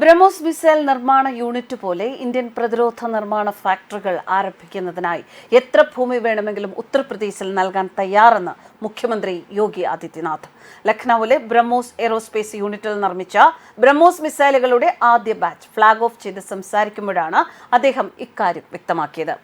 BrahMos missile നിർമ്മാണ unit പോലെ Indian പ്രതിരോധ നിർമ്മാണ ഫാക്ടറികൾ ആരംഭിക്കുന്നതിനായി എത്ര ഭൂമി വേണമെങ്കിലും ഉത്തർപ്രദേശിൽ നൽകാൻ തയ്യാറെന്ന് മുഖ്യമന്ത്രി യോഗി ആദിത്യനാഥ്. ലഖ്നൌവിലെ ബ്രഹ്മോസ് എയറോസ്പേസ് യൂണിറ്റിൽ നിർമ്മിച്ച ബ്രഹ്മോസ് മിസൈലുകളുടെ ആദ്യ ബാച്ച് ഫ്ളാഗ് ഓഫ് ചെയ്ത് സംസാരിക്കുമ്പോഴാണ് അദ്ദേഹം ഇക്കാര്യം വ്യക്തമാക്കിയത്.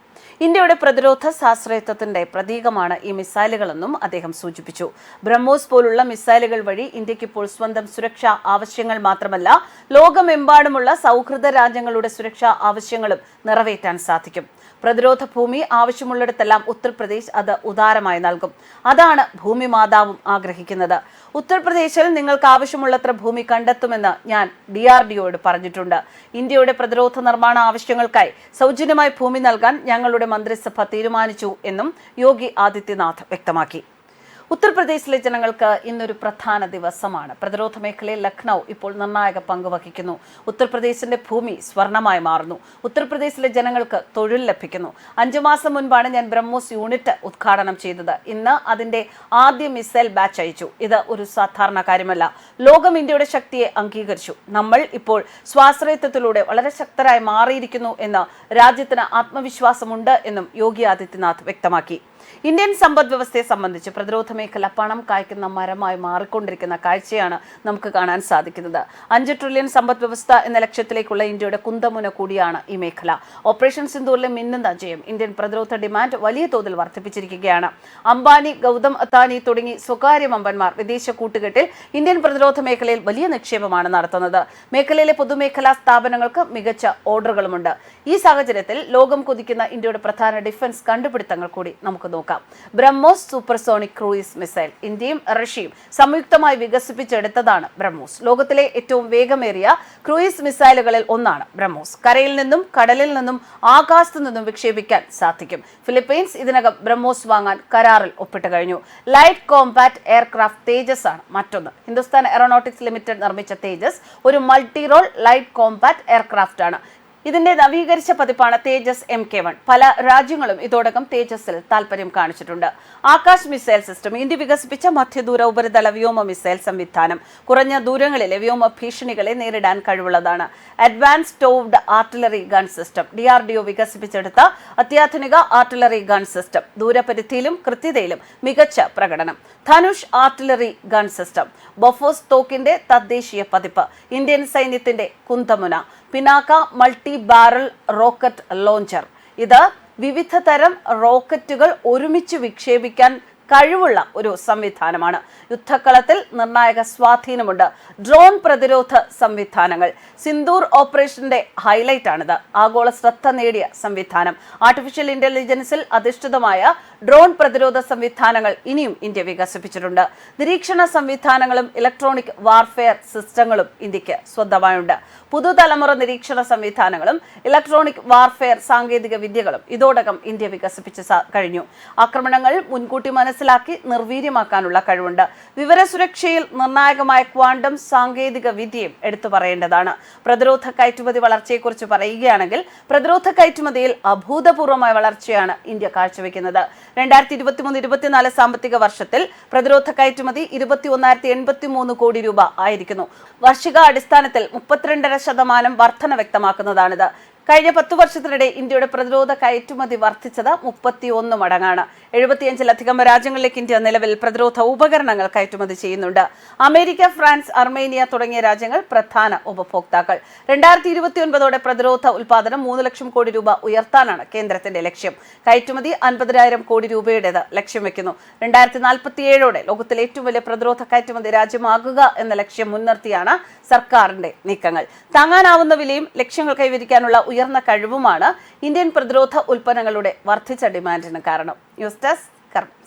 ഇന്ത്യയുടെ പ്രതിരോധ സാശ്രയത്വത്തിന്റെ പ്രതീകമാണ് ഈ മിസൈലുകളെന്നും അദ്ദേഹം സൂചിപ്പിച്ചു. ബ്രഹ്മോസ് പോലുള്ള മിസൈലുകൾ വഴി ഇന്ത്യയ്ക്ക് ഇപ്പോൾ സ്വന്തം സുരക്ഷാ ആവശ്യങ്ങൾ മാത്രമല്ല ലോകമെമ്പാടുമുള്ള സൗഹൃദ രാജ്യങ്ങളുടെ സുരക്ഷാ ആവശ്യങ്ങളും നിറവേറ്റാൻ സാധിക്കും. പ്രതിരോധ ഭൂമി ആവശ്യമുള്ളിടത്തെല്ലാം ഉത്തർപ്രദേശ് അത് ഉദാരമായി നൽകും. അതാണ് ഭൂമി മാതാവും ആഗ്രഹിക്കുന്നത്. ഉത്തർപ്രദേശിൽ നിങ്ങൾക്ക് ആവശ്യമുള്ളത്ര ഭൂമി കണ്ടെത്തുമെന്ന് ഞാൻ ഡി ആർ ഡിഒയോട് പറഞ്ഞിട്ടുണ്ട്. ഇന്ത്യയുടെ പ്രതിരോധ നിർമ്മാണ ആവശ്യങ്ങൾക്കായി സൗജന്യമായി ഭൂമി നൽകാൻ ഞങ്ങളുടെ മന്ത്രിസഭ തീരുമാനിച്ചു എന്നും യോഗി ആദിത്യനാഥ് വ്യക്തമാക്കി. ഉത്തർപ്രദേശിലെ ജനങ്ങൾക്ക് ഇന്നൊരു പ്രധാന ദിവസമാണ്. പ്രതിരോധ മേഖലയിൽ ലക്നൗ ഇപ്പോൾ നിർണായക പങ്ക് വഹിക്കുന്നു. ഉത്തർപ്രദേശിന്റെ ഭൂമി സ്വർണമായി മാറുന്നു. ഉത്തർപ്രദേശിലെ ജനങ്ങൾക്ക് തൊഴിൽ ലഭിക്കുന്നു. അഞ്ചു മാസം മുൻപാണ് ഞാൻ ബ്രഹ്മോസ് യൂണിറ്റ് ഉദ്ഘാടനം ചെയ്തത്. ഇന്ന് അതിന്റെ ആദ്യ മിസൈൽ ബാച്ച് അയച്ചു. ഇത് ഒരു സാധാരണ കാര്യമല്ല. ലോകം ഇന്ത്യയുടെ ശക്തിയെ അംഗീകരിച്ചു. നമ്മൾ ഇപ്പോൾ സ്വാശ്രയത്വത്തിലൂടെ വളരെ ശക്തരായി മാറിയിരിക്കുന്നു എന്ന് രാജ്യത്തിന് ആത്മവിശ്വാസമുണ്ട് എന്നും യോഗി ആദിത്യനാഥ് വ്യക്തമാക്കി. ഇന്ത്യൻ സമ്പദ് വ്യവസ്ഥയെ സംബന്ധിച്ച് പ്രതിരോധ മേഖല പണം കായ്ക്കുന്ന മരമായി മാറിക്കൊണ്ടിരിക്കുന്ന കാഴ്ചയാണ് നമുക്ക് കാണാൻ സാധിക്കുന്നത്. അഞ്ച് ട്രില്യൺ സമ്പദ് വ്യവസ്ഥ എന്ന ലക്ഷ്യത്തിലേക്കുള്ള ഇന്ത്യയുടെ കുന്തമുന കൂടിയാണ് ഈ മേഖല. ഓപ്പറേഷൻ സിന്ധൂറിലെ മിന്നുന്ന ജയം ഇന്ത്യൻ പ്രതിരോധ ഡിമാൻഡ് വലിയ തോതിൽ വർദ്ധിപ്പിച്ചിരിക്കുകയാണ്. അംബാനി ഗൗതം അത്താനി തുടങ്ങി സ്വകാര്യ മമ്പന്മാർ വിദേശ കൂട്ടുകെട്ടിൽ ഇന്ത്യൻ പ്രതിരോധ മേഖലയിൽ വലിയ നിക്ഷേപമാണ് നടത്തുന്നത്. മേഖലയിലെ പൊതുമേഖലാ സ്ഥാപനങ്ങൾക്ക് മികച്ച ഓർഡറുകളുമുണ്ട്. ഈ സാഹചര്യത്തിൽ ലോകം കൊതിക്കുന്ന ഇന്ത്യയുടെ പ്രധാന ഡിഫൻസ് കണ്ടുപിടുത്തങ്ങൾ കൂടി നമുക്ക് നോക്കാം. ബ്രഹ്മോസ് സൂപ്പർസോണിക് ക്രൂയിസ് മിസൈൽ ഇന്ത്യയും റഷ്യയും സംയുക്തമായി വികസിപ്പിച്ചെടുത്തതാണ് ബ്രഹ്മോസ്. ലോകത്തിലെ ഏറ്റവും വേഗമേറിയ ക്രൂയിസ് മിസൈലുകളിൽ ഒന്നാണ് ബ്രഹ്മോസ്. കരയിൽ നിന്നും കടലിൽ നിന്നും ആകാശത്തു നിന്നും വിക്ഷേപിക്കാൻ സാധിക്കും. ഫിലിപ്പീൻസ് ഇതിനകം ബ്രഹ്മോസ് വാങ്ങാൻ കരാറിൽ ഒപ്പിട്ട് കഴിഞ്ഞു. ലൈറ്റ് കോംപാറ്റ് എയർക്രാഫ്റ്റ് തേജസ് ആണ് മറ്റൊന്ന്. ഹിന്ദുസ്ഥാൻ എയറോനോട്ടിക്സ് ലിമിറ്റഡ് നിർമ്മിച്ച തേജസ് ഒരു multi role light combat aircraft ആണ്. ഇതിന്റെ നവീകരിച്ച പതിപ്പാണ് തേജസ് എം കെ വൺ. പല രാജ്യങ്ങളും ഇതോടകം തേജസിൽ താൽപര്യം കാണിച്ചിട്ടുണ്ട്. ആകാശ് മിസൈൽ സിസ്റ്റം ഇന്ത്യ വികസിപ്പിച്ച മധ്യദൂര ഉപരിതല വ്യോമ മിസൈൽ സംവിധാനം. കുറഞ്ഞ ദൂരങ്ങളിലെ വ്യോമ ഭീഷണികളെ നേരിടാൻ കഴിവുള്ളതാണ്. Advance towed artillery gun system D R D O വികസിപ്പിച്ചെടുത്ത അത്യാധുനിക ആർട്ടിലറി ഗൺ സിസ്റ്റം ദൂരപരിധിയിലും കൃത്യതയിലും മികച്ച പ്രകടനം. Dhanush artillery gun system Bofors തോക്കിന്റെ തദ്ദേശീയ പതിപ്പ് ഇന്ത്യൻ സൈന്യത്തിന്റെ കുന്തമുന. Pinaka multi barrel rocket launcher. ഇത് വിവിധ തരം റോക്കറ്റുകൾ ഒരുമിച്ച് വിക്ഷേപിക്കാൻ കഴിവുള്ള ഒരു സംവിധാനമാണ്. യുദ്ധക്കളത്തിൽ നിർണായക സ്വാധീനമുണ്ട്. ഡ്രോൺ പ്രതിരോധ സംവിധാനങ്ങൾ. സിന്ദൂർ ഓപ്പറേഷന്റെ ഹൈലൈറ്റ് ആണിത് ആഗോള ശ്രദ്ധ നേടിയ സംവിധാനം. ആർട്ടിഫിഷ്യൽ ഇന്റലിജൻസിൽ അധിഷ്ഠിതമായ ഡ്രോൺ പ്രതിരോധ സംവിധാനങ്ങൾ ഇനിയും ഇന്ത്യ വികസിപ്പിച്ചിട്ടുണ്ട്. നിരീക്ഷണ സംവിധാനങ്ങളും ഇലക്ട്രോണിക് വാർഫെയർ സിസ്റ്റങ്ങളും ഇന്ത്യയ്ക്ക് സ്വന്തമായുണ്ട്. പുതുതലമുറ നിരീക്ഷണ സംവിധാനങ്ങളും ഇലക്ട്രോണിക് വാർഫെയർ സാങ്കേതിക വിദ്യകളും ഇതോടകം ഇന്ത്യ വികസിപ്പിച്ച് കഴിഞ്ഞു. ആക്രമണങ്ങൾ മുൻകൂട്ടി മനസ്സിലാക്കി നിർവീര്യമാക്കാനുള്ള കഴിവുണ്ട്. വിവരസുരക്ഷയിൽ നിർണായകമായ ക്വാണ്ടം സാങ്കേതിക വിദ്യയും എടുത്തു പറയേണ്ടതാണ്. പ്രതിരോധ കയറ്റുമതി വളർച്ചയെക്കുറിച്ച് പറയുകയാണെങ്കിൽ പ്രതിരോധ കയറ്റുമതിയിൽ അഭൂതപൂർവമായ വളർച്ചയാണ് ഇന്ത്യ കാഴ്ചവെക്കുന്നത്. രണ്ടായിരത്തി ഇരുപത്തിമൂന്ന് ഇരുപത്തിനാല് സാമ്പത്തിക വർഷത്തിൽ പ്രതിരോധ കയറ്റുമതി ഇരുപത്തി ഒന്നായിരത്തി എൺപത്തി മൂന്ന് കോടി രൂപ ആയിരിക്കുന്നു. വാർഷിക അടിസ്ഥാനത്തിൽ മുപ്പത്തിരണ്ടര ശതമാനം വർധന വ്യക്തമാക്കുന്നതാണിത്. കഴിഞ്ഞ പത്തു വർഷത്തിനിടെ ഇന്ത്യയുടെ പ്രതിരോധ കയറ്റുമതി വർദ്ധിച്ചത് മുപ്പത്തിയൊന്ന് മടങ്ങാണ്. എഴുപത്തിയഞ്ചിലധികം രാജ്യങ്ങളിലേക്ക് ഇന്ത്യ നിലവിൽ പ്രതിരോധ ഉപകരണങ്ങൾ കയറ്റുമതി ചെയ്യുന്നുണ്ട്. അമേരിക്ക ഫ്രാൻസ് അർമേനിയ തുടങ്ങിയ രാജ്യങ്ങൾ പ്രധാന ഉപഭോക്താക്കൾ. രണ്ടായിരത്തി ഇരുപത്തിയൊൻപതോടെ പ്രതിരോധ ഉൽപാദനം മൂന്ന് ലക്ഷം കോടി രൂപ ഉയർത്താനാണ് കേന്ദ്രത്തിന്റെ ലക്ഷ്യം. കയറ്റുമതി അൻപതിനായിരം കോടി രൂപയുടേത് ലക്ഷ്യം വെക്കുന്നു. രണ്ടായിരത്തി നാൽപ്പത്തിയേഴോടെ ലോകത്തിലെ ഏറ്റവും വലിയ പ്രതിരോധ കയറ്റുമതി രാജ്യമാകുക എന്ന ലക്ഷ്യം മുൻനിർത്തിയാണ് സർക്കാരിന്റെ നീക്കങ്ങൾ. താങ്ങാനാവുന്ന വിലയും ലക്ഷ്യങ്ങൾ കൈവരിക്കാനുള്ള ഉയർന്ന കഴിവുമാണ് ഇന്ത്യൻ പ്രതിരോധ ഉൽപ്പന്നങ്ങളുടെ വർദ്ധിച്ച ഡിമാൻഡിന് കാരണം. ന്യൂസ് ഡെസ്ക് കർമ്മ